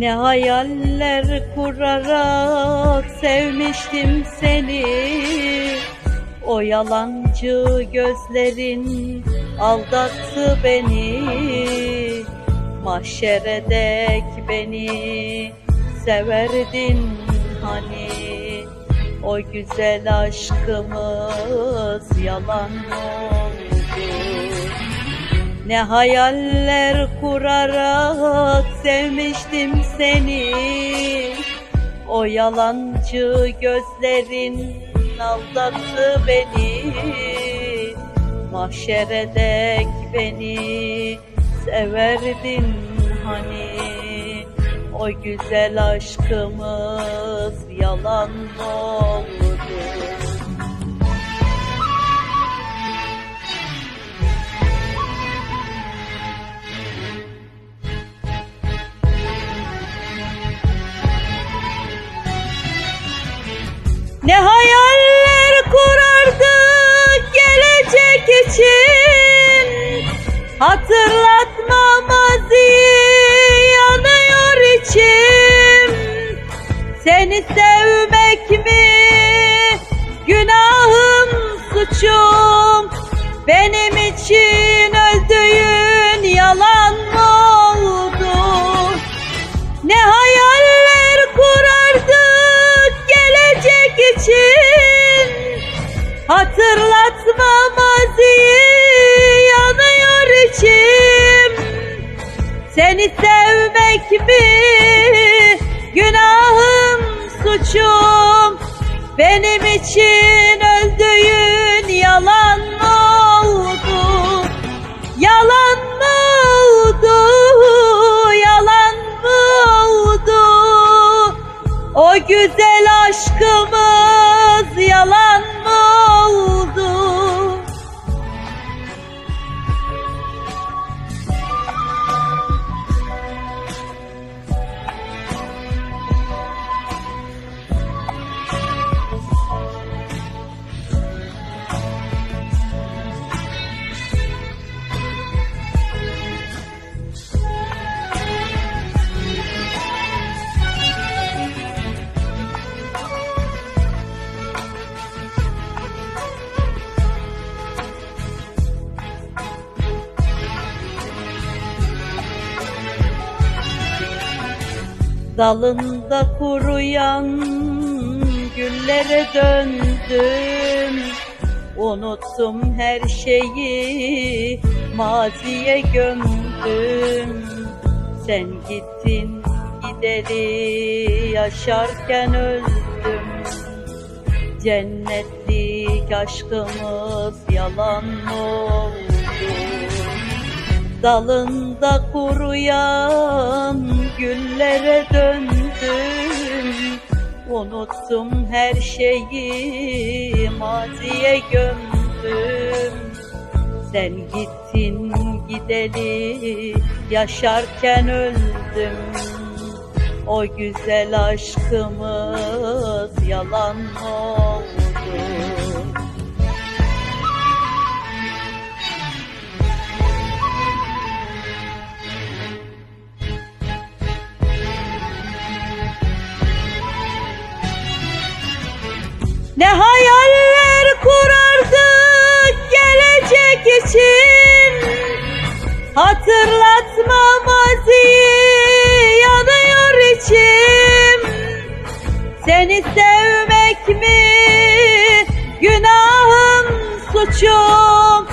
Ne hayaller kurarak sevmiştim seni. O yalancı gözlerin aldattı beni. Mahşere dek beni severdin hani. O güzel aşkımız yalan oldu. Ne hayaller kurarak sevmiştim seni. O yalancı gözlerin aldattı beni. Mahşere dek beni severdin hani. O güzel aşkımız yalan oldu Ne hayaller kurardık gelecek için. Hatırlatma maziyi yanıyor içim. Seni sevmek mi? Günahım suçum Benim için suçum Benim için öldüğün yalan mı oldu Yalan mı oldu, yalan mı oldu? O güzel aşkımız Dalında kuruyan güllere döndüm. Unuttum her şeyi maziye gömdüm. Sen gittin gideri yaşarken öldüm. Cennetlik aşkımız yalan oldu. Dalında kuruyan güllere döndüm. Unuttum her şeyi maziye gömdüm. Sen gittin gideli yaşarken öldüm. O güzel aşkımız yalan oldu Ne hayaller kurardık gelecek için? Hatırlatma maziyi yanıyor içim. Seni sevmek mi günahım suçum?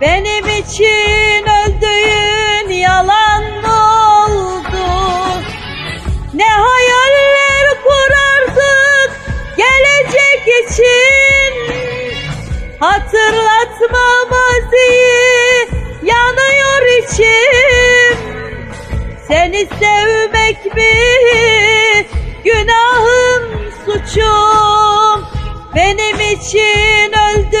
Benim için öldüğün yalan oldu? Ne Seni sevmek mi? Günahım suçum. Benim için öldü